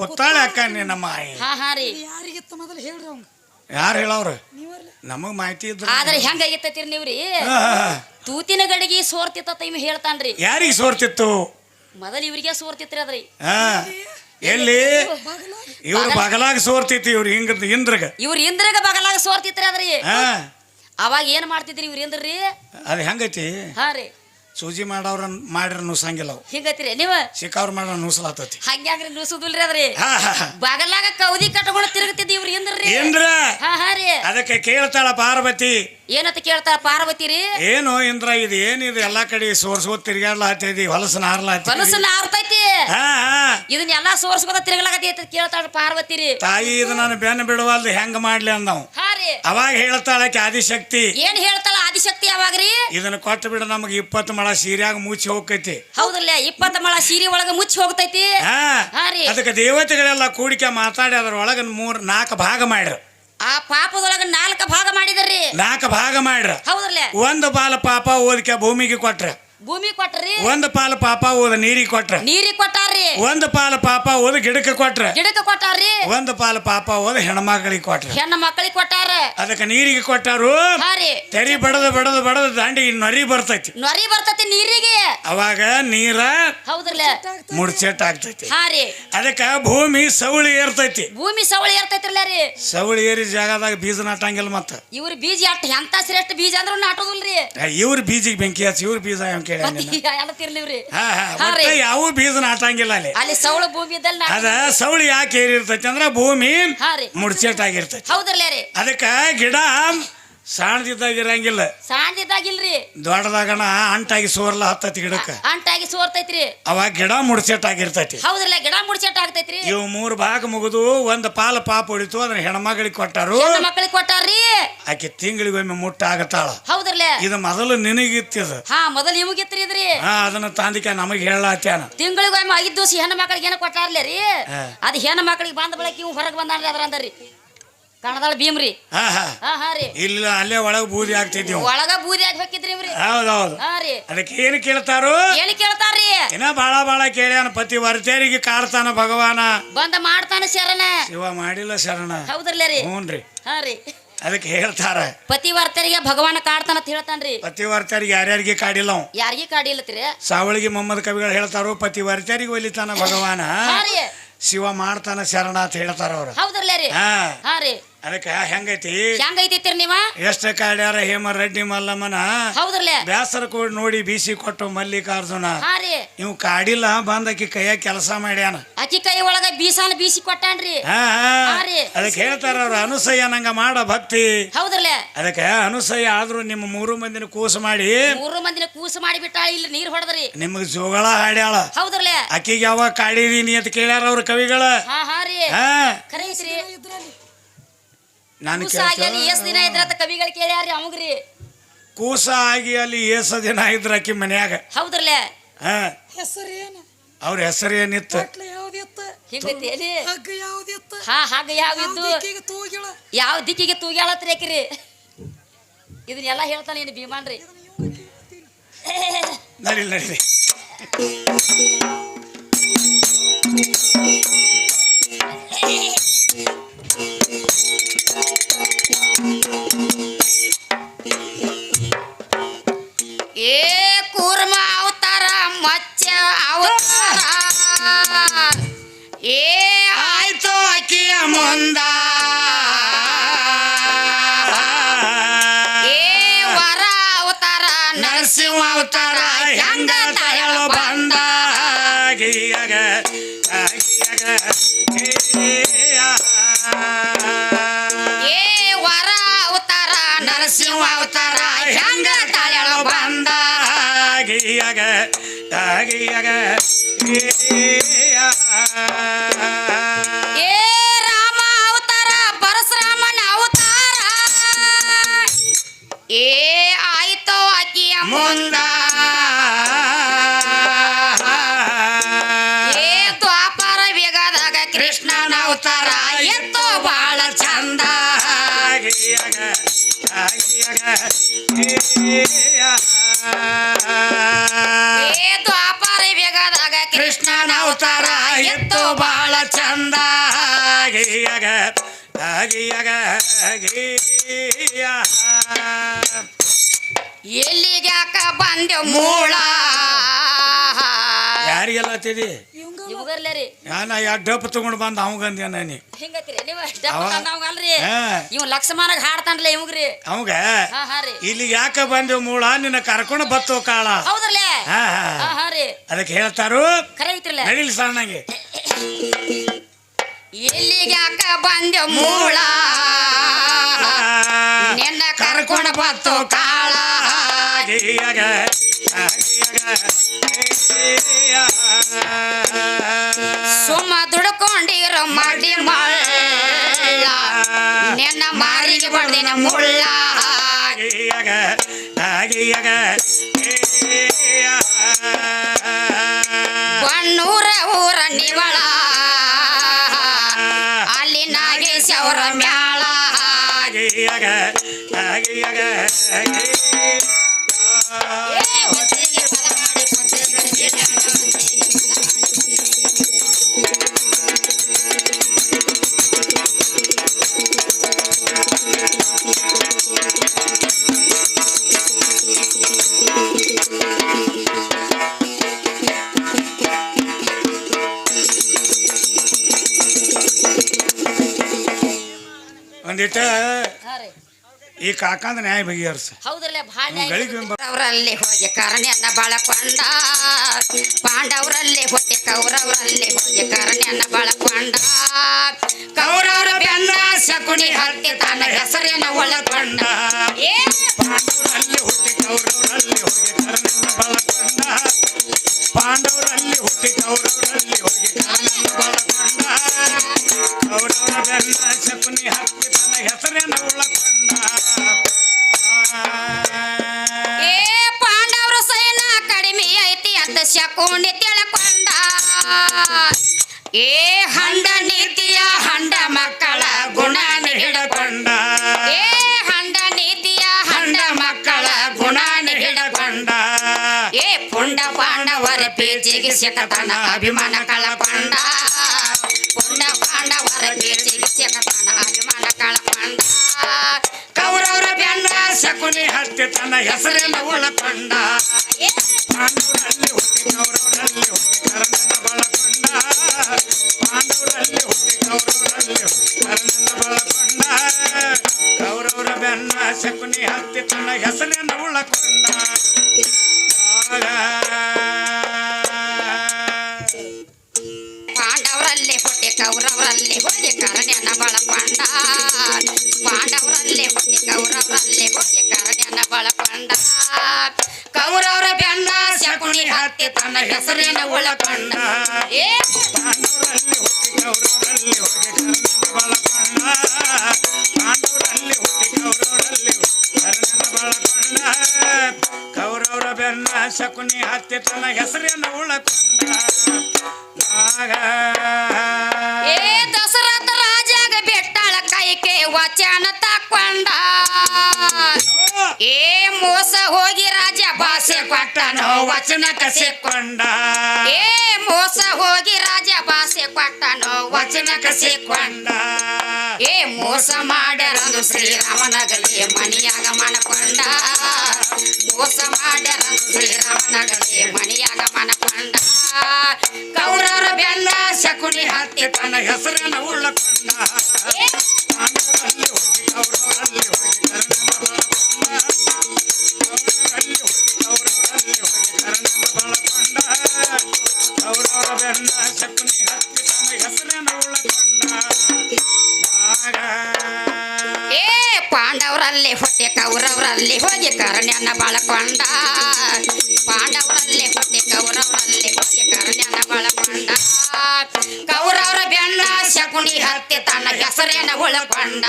ಕುತ್ತಾಳೆ ಅಕ್ಕ ನಮ್ಮ ಹಾ ಹಾ ರೀ. ಯಾರಿಗಿತ್ತ ಮೊದಲು ಹೇಳ್ರಿ ಅವಂಗ ಯಾರು ಹೇಳವ್ರ? ನಮಗ್ ಮಾಹಿತಿ ಇದ್ರ ಆದ್ರೆ ಹೆಂಗಾಗಿತ್ತೈತಿರಿ ನೀವ್ರಿ? ತೂತಿನ ಗಡಿಗೆ ಸೋರ್ತಿತ್ತ ಇವ್ ಹೇಳ್ತಾನ್ರಿ ಯಾರಿಗೆ ಸೋರ್ತಿತ್ತು? ಮೊದಲ ಇವ್ರಿಗೆ ಸೋರ್ತಿತ್ರಿ ಅದ್ರಿ. ಹಾ. ಎಲ್ಲಿ? ಇವ್ರು ಬಗಲಾಗ ಸೋರ್ತಿತ್ತು ಇವ್ರು ಹಿಂಗ ಇಂದ್ರಗ ಇವ್ರು ಇಂದ್ರಗ ಬಗಲಾಗ ಸೋರ್ತಿತ್ರಿ ಅದ್ರಿ. ಹಾ. ಅವಾಗ ಏನ್ ಮಾಡ್ತಿದ್ರಿ ಇವ್ರ ಇಂದ್ರಿ ಅದು ಹೆಂಗೈತಿ? ಹಾ ರೀ. ಸೂಜಿ ಮಾಡವ್ರ ಮಾಡಿರ ನುಸಂಗಿಲ್ಲ ಅವು. ಹಿಂಗೈತ್ರಿ ನೀವ? ಸಿಕ್ಕವ್ರ ಮಾಡ ನುಸಲಾತತಿ. ಹಂಗ್ಯಾಗ್ರಿ ನುಸುದಿಲ್ರಿ ಅದ್ರಿ? ಬಾಗಲಾಗ ಕೌದಿ ಕಟ್ಟಗಳು ತಿರುಗತಿದ್ದಿ ಇವ್ರ ಇಂದ್ರಿ ಇಂದ್ರ? ಹಾ ಹಾ ರೀ. ಅದಕ್ಕೆ ಕೇಳ್ತಾಳ ಪಾರ್ವತಿ ಏನಂತ ಕೇಳ್ತಾರ ಪಾರ್ವತಿ ರೀ ಏನು ಇಂದ್ರ ಇದು ಏನಿದು? ಎಲ್ಲಾ ಕಡೆ ಸೋರ್ಸೋದ್ ತಿರ್ಗಾಡ್ಲಾತೈತಿ ಹೊಲಸನ ಹಾರ್ಲ ಹೊಲಸನ್ನ ಆರ್ತೈತಿ ಹಾ ಹಾ. ಇದನ್ನೆಲ್ಲಾ ಸೋರ್ಸ್ಕೋತ ತಿರುಗಲಾಗತಿ ಅಂತ ಕೇಳ್ತಾಳ ಪಾರ್ವತಿ ರೀ ತಾಯಿ ಇದು ನಾನು ಬೆನ್ನ ಬಿಡುವಲ್ದು. ಹೆಂಗ ಮಾಡ್ಲಿ ಅಂದವ್. ಹಾ ರೀ. ಅವಾಗ ಹೇಳ್ತಾಳಕ್ಕೆ ಆದಿಶಕ್ತಿ. ಏನ್ ಹೇಳ್ತಾಳ ಆದಿಶಕ್ತಿ ರೀ ಇದನ್ನ ಕೊಟ್ಟು ಬಿಡ ನಮಗೆ ಇಪ್ಪತ್ತು ಮಳ ಸೀರ್ಯಾಗ ಮುಚ್ಚಿ ಹೋಗ್ತೈತಿ. ಹೌದಲ್ಲ ಇಪ್ಪತ್ತ ಮಳ ಸೀರೆ ಒಳಗ ಮುಚ್ಚಿ ಹೋಗ್ತೈತಿ? ಹಾ. ಹಾ ರೀ. ಅದಕ್ಕೆ ದೇವತೆಗಳೆಲ್ಲ ಕೂಡಿಕೆ ಮಾತಾಡಿ ಅದ್ರ ಒಳಗ ಮೂರ್ ನಾಲ್ಕು ಭಾಗ ಮಾಡ್ರ ಆ ಪಾಪದೊಳಗ ನಾಲ್ಕ ಭಾಗ ಮಾಡಿದ್ರಿ. ನಾಲ್ಕು ಭಾಗ ಮಾಡ್ರ. ಹೌದಲ್ಲ ಒಂದು ಬಾಲ ಪಾಪ ಓದಿಕೆ ಭೂಮಿಗೆ ಕೊಟ್ರ. ಭೂಮಿ ಕೊಟ್ರಿ. ಒಂದ್ ಪಾಲ ಪಾಪ ಓದ ನೀರಿಗೆ ಕೊಟ್ರ. ನೀರಿಗೆ ಕೊಟ್ಟಾರ್ರಿ. ಒಂದು ಪಾಲ ಪಾಪ ಓದ ಗಿಡಕ್ಕೆ ಕೊಟ್ರ. ಗಿಡಕ್ಕೆ ಕೊಟ್ಟಾರ್ರಿ. ಒಂದ್ ಪಾಲ ಪಾಪ ಓದ ಹೆಣ್ಮಕ್ಳಿಗೆ ಕೊಟ್ರ. ಹೆಣ್ಣು ಮಕ್ಕಳಿಗೆ ಕೊಟ್ಟಾರ. ಅದಕ್ಕೆ ನೀರಿಗೆ ಕೊಟ್ಟಾರು. ಹಾರಿ ತೆರಿ ಬಡದು ಬಡದು ಬಡದು ದಾಂಡಿ ನರಿ ಬರ್ತೈತಿ. ನೊರಿ ಬರ್ತೈತಿ ನೀರಿಗೆ. ಅವಾಗ ನೀರ ಹೌದ್ರಲ್ಲ. ಮುಡ್ಚೆಟ್ ಆಗ್ತೈತಿ ಹಾರಿ ಅದಕ್ಕೆ ಅದಕ್ಕ ಭೂಮಿ ಸವಳಿ ಏರ್ತೈತಿ. ಭೂಮಿ ಸವಳಿ ಇರ್ತೈತ್ರಲ್ಲ ರೀ. ಸವಳಿ ಏರಿ ಜಾಗದಾಗ ಬೀಜ ನಾಟಂಗಿಲ್ಲ ಮತ್ತ. ಇವ್ರ ಬೀಜ ಅಟ್ ಎಂತ ಶ್ರೇಷ್ಠ ಬೀಜ ಅಂದ್ರೂ ನಾಟೋದಿಲ್ರಿ. ಇವ್ರ ಬೀಜಿಗೆ ಬೆಂಕಿ ಹಚ್ಚಿ ಇವ್ರ ಬೀಜ ಎಲ್ಲ ತಿರ್ಲಿವ್ರಿ? ಹಾ ಹಾ ಯಾವ ಬೀಜ ನಾಟಂಗಿಲ್ಲ ಅಲ್ಲಿ. ಅಲ್ಲಿ ಸವಳ ಭೂಮಿ ಇದ್ದಲ್ಲಿ ಅದ ಸವಳಿ ಯಾಕೆ ಏರಿರ್ತೈತಿ ಅಂದ್ರ ಭೂಮಿ ಹಾ ರೀ. ಮುಡ್ಚೆಟ್ ಹೌದ್ರಲ್ಲ ರೀ. ಅದಕ್ಕ ಗಿಡ ಸಣ್ಣದಿದ್ದಾಗ ಇರಂಗಿಲ್ಲ ಸಾಂದಿದ್ದಾಗಿಲ್ರಿ ದೊಡ್ಡದಾಗಣ ಅಂಟಾಗಿ ಸೋರ್ಲ ಹತ್ತತಿ ಗಿಡಕ್ಕೆ. ಅಂಟಾಗಿ ಸೋರ್ತೈತ್ರಿ. ಅವಾಗ ಗಿಡ ಮುಡ್ಸೆಟ್ ಆಗಿರ್ತೈತಿ ಹೌದ್ರಲ್ಲ ಗಿಡ ಮುಡ್ಸೆಟ್ ಆಗ್ತೈತ್ರಿ ಇವು ಮೂರು ಭಾಗ ಮುಗಿದು ಒಂದು ಪಾಲ ಪಾಪ ಹೊಡಿತು ಅದನ್ನ ಹೆಣ್ಮಗಳಿಗೆ ಕೊಟ್ಟಾರು. ಮಕ್ಕಳಿಗೆ ಕೊಟ್ಟಾರ್ರಿ. ಆಕೆ ತಿಂಗಳಿಗೊಮ್ಮೆ ಮುಟ್ಟ ಆಗತ್ತಾಳ ಹೌದ್ರಲ್ಲ. ಇದು ಮೊದಲು ನಿನಗಿತ್ತಿದ. ಹಾ ಮೊದಲು ನಿಮಗಿತ್ರಿ ಇದ್ರಿ. ಹಾ ಅದನ್ನ ತಾಂದಿಕ ನಮಗೆ ಹೇಳಾತ್ಯಾನ ತಿಂಗಳಿಗೊಮ್ಮೆ ಐದ್ ದಿವಸ ಹೆಣ್ಣು ಮಕ್ಕಳಿಗೆ ಏನೋ ಕೊಟ್ಟಾರ್ಲೇ ರೀ? ಅದು ಅದ್ ಹೆಣ್ಣು ಮಕ್ಕಳಿಗೆ ಬಂದ ಬಳಕ ಇವು ಹೊರಗೆ ಬಂದ್ರಿ ಅದ್ರ ಅಂದ್ರಿ ಕಣದಾಳ ಭೀಮ್ರಿ. ಹಾ ಹಾ. ಹಾ ಹಾ ರೀ. ಇಲ್ಲ ಅಲ್ಲೇ ಒಳಗ ಬೂದಿ ಆಗ್ತಿದ್ವಿ ಒಳಗ ಬೂದಿ ಆಗಿ ಹೋಗಿದ್ರಿ ಇವ್ರಿ. ಹೌದೌದು. ಹಾ ರೀ. ಅದಕ್ಕೆ ಏನು ಕೇಳ್ತಾರೋ? ಏನ್ ಕೇಳ್ತಾರ್ರಿ? ಇನ್ನ ಬಾಳ ಬಾಳ ಕೇಳ್ಯಾನ ಪತಿ ವರ್ತೇರಿಗೆ ಕಾಡ್ತಾನ ಭಗವಾನ. ಬಂದ ಮಾಡ್ತಾನ ಶರಣ. ಶಿವ ಮಾಡಿಲ್ಲ ಶರಣ. ಹೌದ್ರಲ್ಲ ರೀ. ಹ್ಞೂನ್ರಿ ಹಾ ರೀ. ಅದಕ್ಕೆ ಹೇಳ್ತಾರ. ಪತಿವರ್ತರಿಗೆ ಭಗವಾನ ಕಾಡ್ತಾನ ಅಂತ ಹೇಳ್ತಾನ್ರಿ ಪತಿ ವರ್ತೇರಿಗೆ ಯಾರ್ಯಾರಿಗೆ ಕಾಡಿಲ್ಲ ಅವ ಕಾಡಿಲ್ಲ ಕಾಡಿಲ್ಲತ್ರಿ? ಸಾವಳಿಗೆ ಮೊಹಮ್ಮದ್ ಕವಿಗಳು ಹೇಳ್ತಾರೋ ಪತಿ ವರ್ತೇರಿಗೆ ಒಲಿತಾನ ಭಗವಾನ. ಹಾ ರೀ. ಶಿವ ಮಾಡ್ತಾನೆ ಶರಣ ಅಂತ ಹೇಳ್ತಾರ ಅವ್ರು. ಹೌದ್ರಲ್ಲ ರೀ? ಹಾ. ಹಾ ರೀ. ಅದಕ್ಕೆ ಹೆಂಗೈತಿ? ಹೆಂಗ್ ಐತಿತ್ರಿ ನೀವ? ಎಷ್ಟ ಕಾಡ್ಯಾರ ಹೇಮ ರೆಡ್ಡಿ ಮಲ್ಲಮ್ಮನ? ಹೌದ್ರಲ್ಲ. ಬ್ಯಾಸರ ಕೂಡ ನೋಡಿ ಬೀಸಿ ಕೊಟ್ಟು ಮಲ್ಲಿಕಾರ್ಜುನ. ಹಾ ರೀ. ಇವ್ ಕಾಡಿಲ್ಲ ಬಂದಕ್ಕೆ ಕೈಯ ಕೆಲಸ ಮಾಡ್ಯಾನ. ಅಕ್ಕಿ ಕೈ ಒಳಗ ಬೀಸಾನ ಬೀಸಿ ಕೊಟ್ಟಾನ್ರಿ. ಹಾ, ಹಾ. ಹಾ ರೀ. ಅದಕ್ಕೆ ಹೇಳ್ತಾರ ಅವ್ರ ಅನುಸಯ್ಯ ನಂಗ ಮಾಡ ಭಕ್ತಿ. ಹೌದ್ರಲ್ಲ. ಅದಕ್ಕೆ ಅನುಸಯ್ಯ ಆದ್ರೂ ನಿಮ್ಮ ಮೂರು ಮಂದಿನ ಕೂಸು ಮಾಡಿ. ಮೂರು ಮಂದಿನ ಕೂಸು ಮಾಡಿ ಬಿಟ್ಟಾಳ ಇಲ್ಲಿ ನೀರ್ ಹೊಡೆದ್ರಿ. ನಿಮಗ್ ಜೋಗಳ ಹಾಡ್ಯಾಳ. ಹೌದ್ರಲ್ಲ. ಆಕಿಗೆ ಯಾವಾಗ ಕಾಡಿದೀನಿ ಅಂತ ಕೇಳ್ಯಾರ ಅವ್ರ ಕವಿಗಳ. ಹಾ ಹಾ ರೀ. ಹಾ. ಐತ್ರಿ ಇದ್ರಲ್ಲಿ ನಾನು ಕೂಸ ಆಗಿ ಅಲ್ಲಿ ಎಷ್ಟ್ ದಿನ ಇದ್ರ ಅಂತ ಕವಿಗಳು ಕೇಳ್ಯಾರ್ರಿ ಅವಂಗ್ರಿ. ಕೂಸ ಆಗಿ ಅಲ್ಲಿ ಏಸ ದಿನ ಇದ್ರ ಆಕಿ ಮನ್ಯಾಗ. ಹೌದ್ರಲ್ಲ? ಹಾ. ಹೆಸರು ಏನು ಅವ್ರ ಹೆಸರು ಏನಿತ್ತು? ಬಟ್ಲ ಯಾವ್ದಿತ್ತ? ಹಿಂಗೈತಿ ಎಲ್ಲಿ? ಹಗ್ಗ ಯಾವ್ದಿತ್ತ? ಹಾ ಹಾಗ ಯಾವ ಇದ್ದು ಈಗ ತೂಗಿಳ? ಯಾವ ದಿಕ್ಕಿಗೆ ತೂಗ್ಯಾಳತ್ರಿ ಆಕಿರಿ ಇದನ್ನೆಲ್ಲ ಹೇಳ್ತಾನೆ ಏನು ಭೀಮಾನ್ರಿ. ನಡಿ ನಡಿ ನರಸಿಂಹ ಅವತಾರ ಹೆಂಗ ತಯಳು ಬಂದ ಗಿಯಗ ಏ ವರ ಅವತಾರ ನರಸಿಂಹ ಅವತಾರ ಹೆಂಗ ತಯಳು ಬಂದ ಗಿಯಗ ಗಿಯಗ ಏ ಎತ್ತು ಬಾಳ ಚಂದ. ಗಿಯಗ ಗಿಯಗ ಗಿಯ ಎಲ್ಲಿಗ್ಯಾಕ ಬಂದೆ ಮೂಳ? ಯಾರಿಗೆಲ್ಲ ಹತ್ತಿದಿ ಇವಂಗ ಇವುಗರ್ಲೆ ರೀ. ಯಾನ ಎರಡು ಡಪ್ ತಗೊಂಡು ಬಂದ ಅವಂಗಂದ್ಯ ನಾನಿ ನೀವು ಅವ- ನಾವ್ಗಲ್ರಿ ಹಾ. ಇವ್ ಲಕ್ಷ್ಮಣಗ್ ಹಾಡ್ತಾನ್ಲೆ ಇವ್ಗ್ರಿ. ಅವಂಗ? ಹಾ ಹಾ ರೀ. ಇಲ್ಲಿ ಯಾಕೆ ಬಂದೆವು ಮೂಳ? ನಿನ್ನ ಕರ್ಕೊಂಡು ಬತ್ತು ಕಾಳ. ಹೌದ್ರಲ್ಲೇ? ಹಾ ಹಾ ಹಾ. ಹಾ ರೀ. ಅದಕ್ಕೆ ಹೇಳ್ತಾರು ಖರೆ ಐತ್ರಲ್ಲ ನಡಿಲಿ ಸಣ್ಣಗೆ ಬಂದ ಮೂಳ? ನಿನ್ನ ಕರ್ಕೊಂಡ ಬತ್ತು ಕಾಳ. ನಿನ್ನ ಮಾರಿಗೆ ಬಡ್ದಿನ ಮುಳ್ಳ. ಬಣ್ಣೂರ ಊರ ನಿವಳ ಅಲ್ಲಿ ನಾಗೇಶ್ ಅವರ ಮ್ಯಾಳ. ಗಿಯಗ ಗಿಯಗ ಒಂದಿಟ್ಟ ರೀ. ಈ ಕಾಕಂದ ನ್ಯಾಯ ಬಗೆಹರ್ಸ. ಹೌದ್ರಲ್ಲ ಭಾಳ ಅವರಲ್ಲಿ ಹೋಗಿ ಕರಣ್ಯನ್ನ ಬಳಕೊಂಡ. ಪಾಂಡವರಲ್ಲಿ ಹೋಗಿ ಕೌರವರಲ್ಲಿ ಹೋಗಿ ಕರ್ಣ್ಯನ್ನ ಬಳಕೊಂಡ. ಕೌರವರ ಬೆನ್ನ ಶಕುನಿ ಹತ್ತಿ ತನ್ನ ಹೆಸರಿನ ಒಳಗೊಂಡ. ಏ ಶಕುನಿ ತಿಳ್ಕೊಂಡ. ಏ ಹಂಡ ನೀತಿಯ ಹಂಡ ಮಕ್ಕಳ ಗುಣ ಹಿಡಕೊಂಡ ಏ ಹಂಡ ನೀತಿಯ ಹಂಡ ಮಕ್ಕಳ ಗುಣ ಹಿಡಕೊಂಡ ಏ ಪುಂಡ ಪಾಂಡವರ ಪೀಚಿಗೆ ಸಿಕ್ಕತನ ಅಭಿಮಾನ ಕಳಕೊಂಡ. ಪುಂಡ ಪಾಂಡವರ ಪೀಚಿಗೆ ಸಿಕ್ಕತನ ಅಭಿಮಾನ ಕಳಕೊಂಡ. ಕೌರವರ ಬೆನ್ನ ಶಕುನಿ ಹತ್ತಿ ತನ್ನ ಹೆಸರೆಲ್ಲ ಉಳಕೊಂಡ. ಪಾಂಡವರಲ್ಲಿ ಕೌರ ಕೌರವರಲ್ಲಿ ಹೋಗಿ ಕರಣ್ಯನ ಬಳಕೊಂಡ ಕೌರವರ ಬೆನ್ನ ಶಕುನಿ ಹತ್ತಿ ತನ್ನ ಹೆಸರಿನ ಒಳಕೊಂಡ ಏ ಹುಟ್ಟಿ ಹುಟ್ಟಿ ಕೌರವರ ಬೆನ್ನ ಶಕುನಿ ಹತ್ತಿ ತನ್ನ ಹೆಸರೇನ ಉಳಕೊಂಡ ಆಗ ಕೊಟ್ಟನೋ ವಚನಕ ಸಿಕ್ಕೊಂಡ. ಏ ಮೋಸ ಹೋಗಿ ರಾಜ ಭಾಷೆ ಕೊಟ್ಟನೋ ವಚನಕ ಸಿಕ್ಕೊಂಡ. ಏ ಮೋಸ ಮಾಡ್ಯಾರಂದು ಶ್ರೀರಾಮನಗಲಿ ಮನಿಯಾಗ ಮನಕೊಂಡ. ಮೋಸ ಮಾಡ್ಯಾರಂದು ಶ್ರೀರಾಮನಗಲಿ ಮನಿಯಾಗ ಮನಕೊಂಡ. ಕೌರರ ಬೆನ್ನ ಶಕುನಿ ಹತ್ತಿ ತನ್ನ ಹೆಸರನ್ನು ಉಳ್ಳಕೊಂಡ ಏ ಶಕುನಿ ಹತ್ತಿ ತನ್ನ ಹೆಸರೇನ ಉಳಕೊಂಡ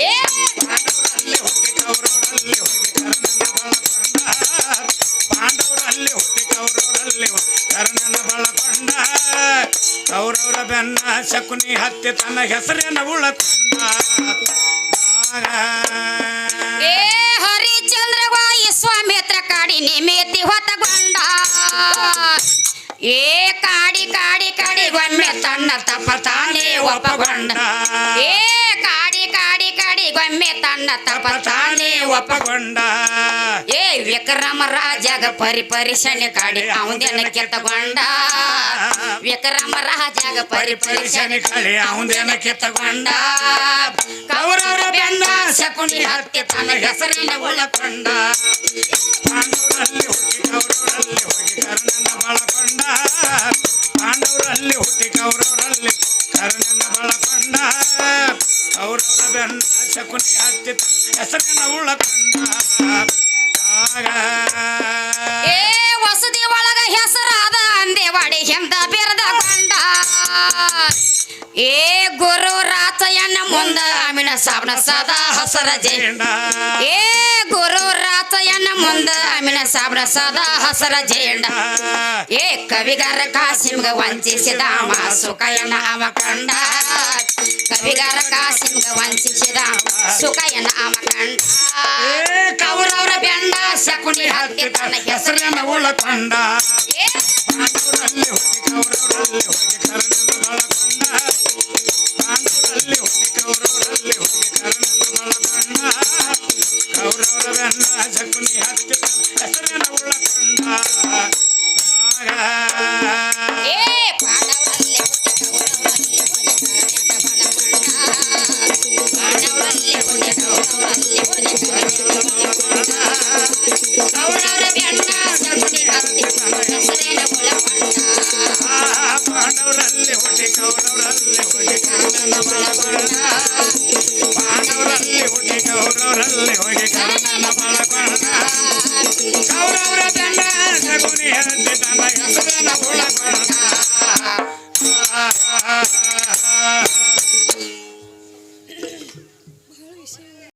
ಏ! ಪಾಂಡವರಲ್ಲಿ ಹುಟ್ಟಿ ಕೌರವರಲ್ಲಿ ಕರ್ಣನ ಬಳಕೊಂಡ. ಪಾಂಡವರಲ್ಲಿ ಹುಟ್ಟಿ ಕೌರವರಲ್ಲಿ ಹೋಗಿ ಕರ್ಣನ ಬಳಕೊಂಡ. ಕೌರವರ ಬೆನ್ನ ಶಕುನಿ ಹತ್ತಿ ತನ್ನ ಹೆಸರೇನ ಉಳಕೊಂಡ ಏ ಹರಿಚಂದ್ರ ವಾಯಿ ಸ್ವಾಮಿತ್ರ ಕಾಡಿ ನಿಮಿತಿ ಹೊತ್ತಗೊಂಡ ಏ ತಪ್ಪ ತಾನೇ ಒಪ್ಪಗೊಂಡ. ಏ ಕಾಡಿ ಕಾಡಿ ಕಾಡಿ ಗೊಮ್ಮೆ ತನ್ನ ತಪ್ಪ ತಾನೇ ಒಪ್ಪಗೊಂಡ. ಏ ವಿಕ್ರಮ ರಾಜಾಗ ಪರಿ ಪರಿಶನೆ ಕಾಡಿ ಅವನೇನ ಕೆತ್ತಗೊಂಡ. ವಿಕ್ರಮ ರಾಜಾಗ ಪರಿ ಪರಿಶನೆ ಕಾಡಿ ಅವಂದೇನ ಕೆತ್ತಗೊಂಡ. ಕೌರವರ ಬೆನ್ನ ಶಕುನಿ ಹತ್ತಿ ತನ್ನ ಹೆಸರಿನ ಉಳ್ಳಕೊಂಡ ಪಾಂಡವರಲ್ಲಿ ಹೋಗಿ ಕೌರವರಲ್ಲಿ ಹೋಗಿ ಕರ್ಣನ ಬಳಕೊಂಡ. ಪಾಂಡವರಲ್ಲಿ ಹುಟ್ಟಿ ಕೌರವರಲ್ಲಿ ಕರ್ಣನ ಬಳಕೊಂಡ ಕೌರವರ ಬೆನ್ನ ಶಕುನಿ ಹತ್ತಿ ಹೆಸರಿನ ಉಳ್ಳಕೊಂಡ ಆಗ ಸಾಬನ ಸದಾ ಹಸರ ಜೇಂಡ ಏ ಗುರು ರಾತಯ್ಯನ ಮುಂದ ಅಮಿನ ಸಾಬನ ಸದಾ ಹಸರ ಜಯಂಡ ಏ ಕವಿಗಾರ ಕಾಸಿಮ್ಗ ವಂಚಿಸಿದ ಅವ ಸುಖಯನ ಅವ ಕಂಡ. ಕವಿಗಾರ ಕಾಸಿಮ್ಗ ವಂಚಿಸಿದ ಸುಖಯನ ಅವ ಕಂಡ. ಕೌರವರ ಬೆಂಡ ಶಕುನಿ ಹತ್ತಿ ತನ್ನ ಹೆಸರನ್ನ ಉಳಕೊಂಡ ಏ ಪಾಂಡವರಲ್ಲಿ ಕೌರವರಲ್ಲಿ ಹೋಗಿ ಕರ್ಣನ ಬಳಕೊಂಡ ಪಾಂಡವರಲ್ಲಿ ಹುಟ್ಟಿ ಕೌರವರಲ್ಲಿ ಹೋಗಿ